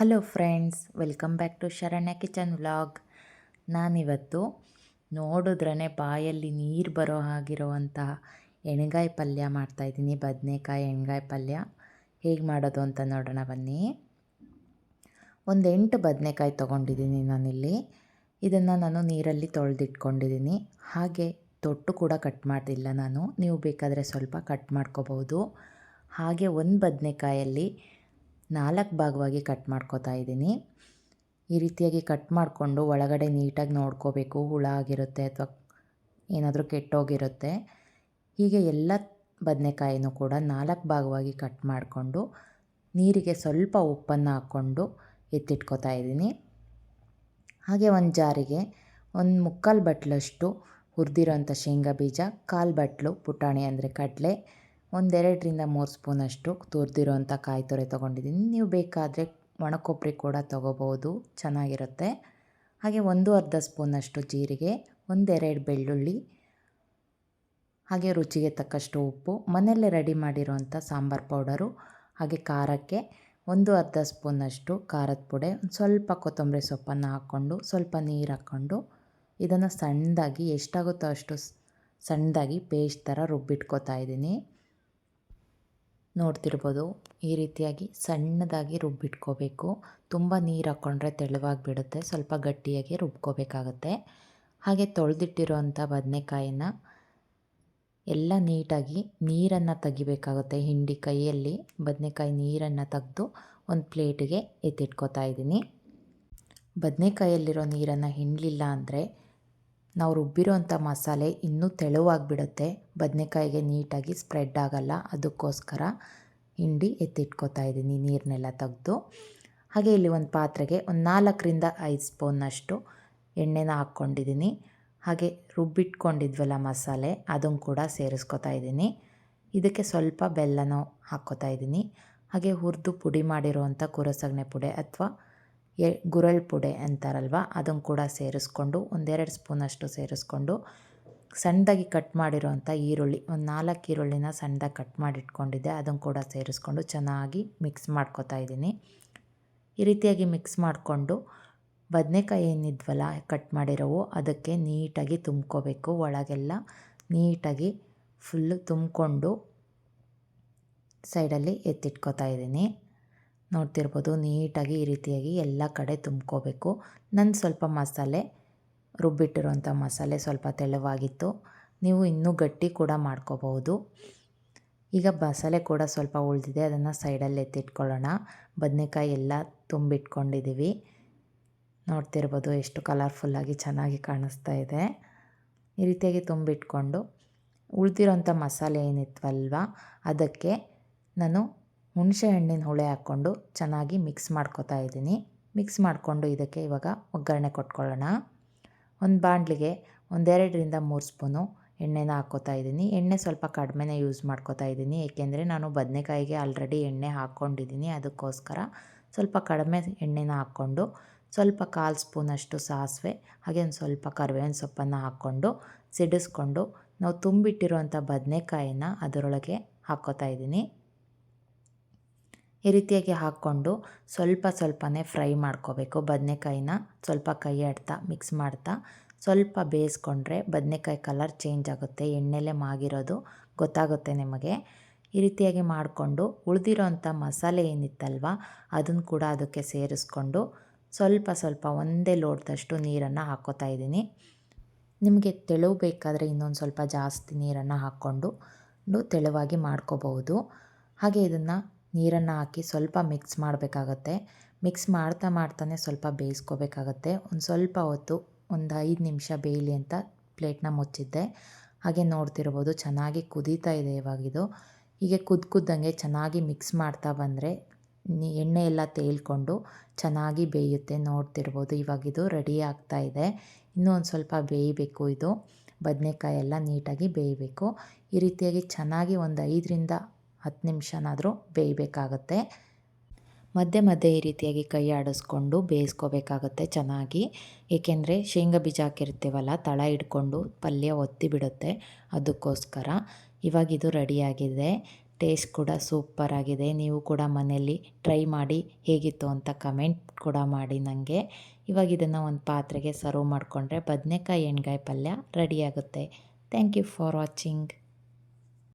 Hello friends welcome back to Sharanya kitchen vlog ನಾನಿವತ್ತು ನೋಡಿದ್ರೇ ಬಾಯಲ್ಲಿ ನೀರು ಬರೋ ಹಾಗಿರುವಂತಹ ಎಣ್ಗಾಯಿ ಪಲ್ಯ ಮಾಡ್ತಾಯಿದ್ದೀನಿ ಬದನೆಕಾಯಿ ಎಣ್ಗಾಯಿ ಪಲ್ಯ. ಹೇಗೆ ಮಾಡೋದು ಅಂತ ನೋಡೋಣ ಬನ್ನಿ. ಒಂದು ಎಂಟು ಬದನೆಕಾಯಿ ತೊಗೊಂಡಿದ್ದೀನಿ ನಾನಿಲ್ಲಿ. ಇದನ್ನು ನಾನು ನೀರಲ್ಲಿ ತೊಳೆದಿಟ್ಕೊಂಡಿದ್ದೀನಿ. ಹಾಗೆ ತೊಟ್ಟು ಕೂಡ ಕಟ್ ಮಾಡಿಲ್ಲ ನಾನು. ನೀವು ಬೇಕಾದರೆ ಸ್ವಲ್ಪ ಕಟ್ ಮಾಡ್ಕೋಬೋದು. ಹಾಗೆ ಒಂದು ಬದನೇಕಾಯಲ್ಲಿ ನಾಲ್ಕು ಭಾಗವಾಗಿ ಕಟ್ ಮಾಡ್ಕೋತಾ ಇದ್ದೀನಿ. ಈ ರೀತಿಯಾಗಿ ಕಟ್ ಮಾಡಿಕೊಂಡು ಒಳಗಡೆ ನೀಟಾಗಿ ನೋಡ್ಕೋಬೇಕು. ಹುಳ ಆಗಿರುತ್ತೆ ಅಥವಾ ಏನಾದರೂ ಕೆಟ್ಟೋಗಿರುತ್ತೆ. ಹೀಗೆ ಎಲ್ಲ ಬದನೆಕಾಯಿನೂ ಕೂಡ ನಾಲ್ಕು ಭಾಗವಾಗಿ ಕಟ್ ಮಾಡಿಕೊಂಡು ನೀರಿಗೆ ಸ್ವಲ್ಪ ಉಪ್ಪನ್ನು ಹಾಕ್ಕೊಂಡು ಎತ್ತಿಟ್ಕೋತಾ ಇದ್ದೀನಿ. ಹಾಗೆ ಒಂದು ಜಾರಿಗೆ ಒಂದು ಮುಕ್ಕಾಲು ಬಟ್ಲಷ್ಟು ಹುರಿದಿರೋಂಥ ಶೇಂಗಾ ಬೀಜ, ಕಾಲು ಬಟ್ಲು, ಪುಟಾಣಿ ಅಂದರೆ ಕಡಲೆ ಒಂದೆರಡರಿಂದ ಮೂರು ಸ್ಪೂನಷ್ಟು ತುರಿದಿರೋಂಥ ಕಾಯಿ ತೊರೆ ತೊಗೊಂಡಿದ್ದೀನಿ. ನೀವು ಬೇಕಾದರೆ ಒಣಕೊಬ್ಬರಿ ಕೂಡ ತೊಗೋಬೋದು, ಚೆನ್ನಾಗಿರುತ್ತೆ. ಹಾಗೆ ಒಂದು ಅರ್ಧ ಸ್ಪೂನಷ್ಟು ಜೀರಿಗೆ, ಒಂದೆರಡು ಬೆಳ್ಳುಳ್ಳಿ, ಹಾಗೆ ರುಚಿಗೆ ತಕ್ಕಷ್ಟು ಉಪ್ಪು, ಮನೆಯಲ್ಲೇ ರೆಡಿ ಮಾಡಿರೋಂಥ ಸಾಂಬಾರು ಪೌಡರು, ಹಾಗೆ ಖಾರಕ್ಕೆ ಒಂದು ಅರ್ಧ ಸ್ಪೂನಷ್ಟು ಖಾರದ ಪುಡಿ, ಒಂದು ಸ್ವಲ್ಪ ಕೊತ್ತಂಬರಿ ಸೊಪ್ಪನ್ನು ಹಾಕ್ಕೊಂಡು, ಸ್ವಲ್ಪ ನೀರು ಹಾಕ್ಕೊಂಡು ಇದನ್ನು ಸಣ್ಣದಾಗಿ ಎಷ್ಟಾಗುತ್ತೋ ಅಷ್ಟು ಸಣ್ಣದಾಗಿ ಪೇಸ್ಟ್ ಥರ ರುಬ್ಬಿಟ್ಕೋತಾ ಇದ್ದೀನಿ. ನೋಡ್ತಿರ್ಬೋದು. ಈ ರೀತಿಯಾಗಿ ಸಣ್ಣದಾಗಿ ರುಬ್ಬಿಟ್ಕೋಬೇಕು. ತುಂಬ ನೀರು ಹಾಕ್ಕೊಂಡ್ರೆ ತೆಳುವಾಗಿ ಬಿಡುತ್ತೆ ಸ್ವಲ್ಪ ಗಟ್ಟಿಯಾಗಿ ರುಬ್ಕೋಬೇಕಾಗತ್ತೆ. ಹಾಗೆ ತೊಳೆದಿಟ್ಟಿರೋಂಥ ಬದನೆಕಾಯಿನ ಎಲ್ಲ ನೀಟಾಗಿ ನೀರನ್ನು ತೆಗಿಬೇಕಾಗುತ್ತೆ. ಹಿಂಡಿ ಕೈಯಲ್ಲಿ ಬದನೆಕಾಯಿ ನೀರನ್ನು ತೆಗೆದು ಒಂದು ಪ್ಲೇಟಿಗೆ ಎತ್ತಿಟ್ಕೋತಾ ಇದ್ದೀನಿ. ಬದನೆಕಾಯಲ್ಲಿರೋ ನೀರನ್ನು ಹಿಂಡಲಿಲ್ಲ ಅಂದರೆ ನಾವು ರುಬ್ಬಿರೋಂಥ ಮಸಾಲೆ ಇನ್ನೂ ತೆಳುವಾಗಿಬಿಡುತ್ತೆ. ಬದನೆಕಾಯಿಗೆ ನೀಟಾಗಿ ಸ್ಪ್ರೆಡ್ ಆಗಲ್ಲ. ಅದಕ್ಕೋಸ್ಕರ ಹಿಂಡಿ ಎತ್ತಿಟ್ಕೋತಾ ಇದ್ದೀನಿ ನೀರನ್ನೆಲ್ಲ ತೆಗೆದು. ಹಾಗೆ ಇಲ್ಲಿ ಒಂದು ಪಾತ್ರೆಗೆ ಒಂದು ನಾಲ್ಕರಿಂದ ಐದು ಸ್ಪೂನಷ್ಟು ಎಣ್ಣೆನ ಹಾಕ್ಕೊಂಡಿದ್ದೀನಿ. ಹಾಗೆ ರುಬ್ಬಿಟ್ಕೊಂಡಿದ್ವಲ್ಲ ಮಸಾಲೆ, ಅದನ್ನು ಕೂಡ ಸೇರಿಸ್ಕೊತಾ ಇದ್ದೀನಿ. ಇದಕ್ಕೆ ಸ್ವಲ್ಪ ಬೆಲ್ಲನೂ ಹಾಕ್ಕೋತಾ ಇದ್ದೀನಿ. ಹಾಗೆ ಹುರಿದು ಪುಡಿ ಮಾಡಿರೋವಂಥ ಕುರಸಗಣೆ ಪುಡಿ ಅಥವಾ ಎ, ಗುರಳ್ ಪುಡೆ ಅಂತಾರಲ್ವ? ಅದನ್ನು ಕೂಡ ಸೇರಿಸ್ಕೊಂಡು, ಒಂದೆರಡು ಸ್ಪೂನಷ್ಟು ಸೇರಿಸ್ಕೊಂಡು, ಸಣ್ಣದಾಗಿ ಕಟ್ ಮಾಡಿರೋವಂಥ ಈರುಳ್ಳಿ, ಒಂದು ನಾಲ್ಕು ಈರುಳ್ಳಿನ ಸಣ್ಣದಾಗಿ ಕಟ್ ಮಾಡಿಟ್ಕೊಂಡಿದ್ದೆ. ಅದನ್ನು ಕೂಡ ಸೇರಿಸ್ಕೊಂಡು ಚೆನ್ನಾಗಿ ಮಿಕ್ಸ್ ಮಾಡ್ಕೊತಾ ಇದ್ದೀನಿ. ಈ ರೀತಿಯಾಗಿ ಮಿಕ್ಸ್ ಮಾಡಿಕೊಂಡು, ಬದನೆಕಾಯಿ ಏನಿದ್ವಲ್ಲ, ಕಟ್ ಮಾಡಿರೋವು, ಅದಕ್ಕೆ ನೀಟಾಗಿ ತುಂಬ್ಕೋಬೇಕು. ಒಳಗೆಲ್ಲ ನೀಟಾಗಿ ಫುಲ್ಲು ತುಂಬಿಕೊಂಡು, ಸೈಡಲ್ಲಿ ಎತ್ತಿಟ್ಕೋತಾ ಇದ್ದೀನಿ. ನೋಡ್ತಿರ್ಬೋದು, ನೀಟಾಗಿ ಈ ರೀತಿಯಾಗಿ ಎಲ್ಲ ಕಡೆ ತುಂಬ್ಕೋಬೇಕು. ನನ್ನ ಸ್ವಲ್ಪ ಮಸಾಲೆ ರುಬ್ಬಿಟ್ಟಿರೋಂಥ ಮಸಾಲೆ ಸ್ವಲ್ಪ ತೆಳುವಾಗಿತ್ತು. ನೀವು ಇನ್ನೂ ಗಟ್ಟಿ ಕೂಡ ಮಾಡ್ಕೋಬಹುದು. ಈಗ ಮಸಾಲೆ ಕೂಡ ಸ್ವಲ್ಪ ಉಳಿದಿದೆ, ಅದನ್ನು ಸೈಡಲ್ಲಿ ಎತ್ತಿಟ್ಕೊಳ್ಳೋಣ. ಬದನೆಕಾಯಿ ಎಲ್ಲ ತುಂಬಿಟ್ಕೊಂಡಿದ್ದೀವಿ. ನೋಡ್ತಿರ್ಬೋದು ಎಷ್ಟು ಕಲರ್ಫುಲ್ಲಾಗಿ ಚೆನ್ನಾಗಿ ಕಾಣಿಸ್ತಾ ಇದೆ. ಈ ರೀತಿಯಾಗಿ ತುಂಬಿಟ್ಕೊಂಡು ಉಳಿದಿರೋಂಥ ಮಸಾಲೆ ಏನಿತ್ವಲ್ವ ಅದಕ್ಕೆ ನಾನು ಹುಣಸೆ ಹಣ್ಣಿನ ಹುಳಿ ಹಾಕ್ಕೊಂಡು ಚೆನ್ನಾಗಿ ಮಿಕ್ಸ್ ಮಾಡ್ಕೊತಾ ಇದ್ದೀನಿ. ಮಿಕ್ಸ್ ಮಾಡಿಕೊಂಡು ಇದಕ್ಕೆ ಇವಾಗ ಒಗ್ಗರಣೆ ಕೊಟ್ಕೊಳ್ಳೋಣ. ಒಂದು ಬಾಣಲಿಗೆ ಒಂದೆರಡರಿಂದ ಮೂರು ಸ್ಪೂನು ಎಣ್ಣೆನ ಹಾಕ್ಕೋತಾ ಇದ್ದೀನಿ. ಎಣ್ಣೆ ಸ್ವಲ್ಪ ಕಡಿಮೆನೇ ಯೂಸ್ ಮಾಡ್ಕೋತಾ ಇದ್ದೀನಿ. ಏಕೆಂದರೆ ನಾನು ಬದನೆಕಾಯಿಗೆ ಆಲ್ರೆಡಿ ಎಣ್ಣೆ ಹಾಕ್ಕೊಂಡಿದ್ದೀನಿ. ಅದಕ್ಕೋಸ್ಕರ ಸ್ವಲ್ಪ ಕಡಿಮೆ ಎಣ್ಣೆನ ಹಾಕ್ಕೊಂಡು ಸ್ವಲ್ಪ ಕಾಲು ಸ್ಪೂನಷ್ಟು ಸಾಸಿವೆ, ಹಾಗೆ ಒಂದು ಸ್ವಲ್ಪ ಕರಿಬೇವಿನ ಸೊಪ್ಪನ್ನು ಹಾಕ್ಕೊಂಡು ಸಿಡಿಸ್ಕೊಂಡು ನಾವು ತುಂಬಿಟ್ಟಿರುವಂಥ ಬದನೆಕಾಯಿನ ಅದರೊಳಗೆ ಹಾಕ್ಕೋತಾ ಇದ್ದೀನಿ. ಈ ರೀತಿಯಾಗಿ ಹಾಕ್ಕೊಂಡು ಸ್ವಲ್ಪ ಸ್ವಲ್ಪನೇ ಫ್ರೈ ಮಾಡ್ಕೋಬೇಕು. ಬದನೆಕಾಯಿನ ಸ್ವಲ್ಪ ಕೈ ಆಡ್ತಾ ಮಿಕ್ಸ್ ಮಾಡ್ತಾ, ಸ್ವಲ್ಪ ಬೇಯಿಸ್ಕೊಂಡ್ರೆ ಬದನೆಕಾಯಿ ಕಲರ್ ಚೇಂಜ್ ಆಗುತ್ತೆ. ಎಣ್ಣೆಲೆ ಮಾಗಿರೋದು ಗೊತ್ತಾಗುತ್ತೆ ನಿಮಗೆ. ಈ ರೀತಿಯಾಗಿ ಮಾಡಿಕೊಂಡು ಉಳಿದಿರೋಂಥ ಮಸಾಲೆ ಏನಿತ್ತಲ್ವ, ಅದನ್ನು ಕೂಡ ಅದಕ್ಕೆ ಸೇರಿಸ್ಕೊಂಡು ಸ್ವಲ್ಪ ಸ್ವಲ್ಪ ಒಂದೇ ಲೋಟದಷ್ಟು ನೀರನ್ನು ಹಾಕ್ಕೋತಾ ಇದ್ದೀನಿ. ನಿಮಗೆ ತೆಳು ಬೇಕಾದರೆ ಇನ್ನೊಂದು ಸ್ವಲ್ಪ ಜಾಸ್ತಿ ನೀರನ್ನು ಹಾಕ್ಕೊಂಡು ತೆಳುವಾಗಿ ಮಾಡ್ಕೋಬಹುದು. ಹಾಗೆ ಇದನ್ನು ನೀರನ್ನು ಹಾಕಿ ಸ್ವಲ್ಪ ಮಿಕ್ಸ್ ಮಾಡಬೇಕಾಗತ್ತೆ. ಮಿಕ್ಸ್ ಮಾಡ್ತಾ ಮಾಡ್ತಾನೆ ಸ್ವಲ್ಪ ಬೇಯಿಸ್ಕೋಬೇಕಾಗತ್ತೆ. ಒಂದು ಸ್ವಲ್ಪ ಹೊತ್ತು, ಒಂದು ಐದು ನಿಮಿಷ ಬೇಯಲಿ ಅಂತ ಪ್ಲೇಟ್ನ ಮುಚ್ಚಿದ್ದೆ. ಹಾಗೆ ನೋಡ್ತಿರ್ಬೋದು ಚೆನ್ನಾಗಿ ಕುದೀತಾ ಇದೆ ಇವಾಗಿದು. ಹೀಗೆ ಕುದ್ದು ಕುದ್ದಂಗೆ ಚೆನ್ನಾಗಿ ಮಿಕ್ಸ್ ಮಾಡ್ತಾ ಬಂದರೆ ಎಣ್ಣೆ ಎಲ್ಲ ತೇಲ್ಕೊಂಡು ಚೆನ್ನಾಗಿ ಬೇಯುತ್ತೆ. ನೋಡ್ತಿರ್ಬೋದು ಇವಾಗಿದು ರೆಡಿ ಆಗ್ತಾ ಇದೆ. ಇನ್ನೂ ಒಂದು ಸ್ವಲ್ಪ ಬೇಯಬೇಕು ಇದು. ಬದನೆಕಾಯಿ ಎಲ್ಲ ನೀಟಾಗಿ ಬೇಯಬೇಕು. ಈ ರೀತಿಯಾಗಿ ಚೆನ್ನಾಗಿ ಒಂದು ಐದರಿಂದ ಹತ್ತು ನಿಮಿಷನಾದರೂ ಬೇಯಬೇಕಾಗತ್ತೆ. ಮಧ್ಯೆ ಮಧ್ಯೆ ಈ ರೀತಿಯಾಗಿ ಕೈ ಆಡಿಸ್ಕೊಂಡು ಬೇಯಿಸ್ಕೋಬೇಕಾಗತ್ತೆ ಚೆನ್ನಾಗಿ. ಏಕೆಂದರೆ ಶೇಂಗಾ ಬೀಜ ಹಾಕಿರ್ತೀವಲ್ಲ, ತಳ ಹಿಡ್ಕೊಂಡು ಪಲ್ಯ ಒತ್ತಿ ಬಿಡುತ್ತೆ. ಅದಕ್ಕೋಸ್ಕರ ಇವಾಗ ಇದು ರೆಡಿಯಾಗಿದೆ. ಟೇಸ್ಟ್ ಕೂಡ ಸೂಪರಾಗಿದೆ ನೀವು ಕೂಡ ಮನೆಯಲ್ಲಿ ಟ್ರೈ ಮಾಡಿ ಹೇಗಿತ್ತು ಅಂತ ಕಮೆಂಟ್ ಕೂಡ ಮಾಡಿ ನನಗೆ ಇವಾಗ ಇದನ್ನು ಒಂದು ಪಾತ್ರೆಗೆ ಸರ್ವ್ ಮಾಡಿಕೊಂಡ್ರೆ ಬದನೆಕಾಯಿ ಎಣ್ಗಾಯಿ ಪಲ್ಯ ರೆಡಿಯಾಗುತ್ತೆ ಥ್ಯಾಂಕ್ ಯು ಫಾರ್ ವಾಚಿಂಗ್.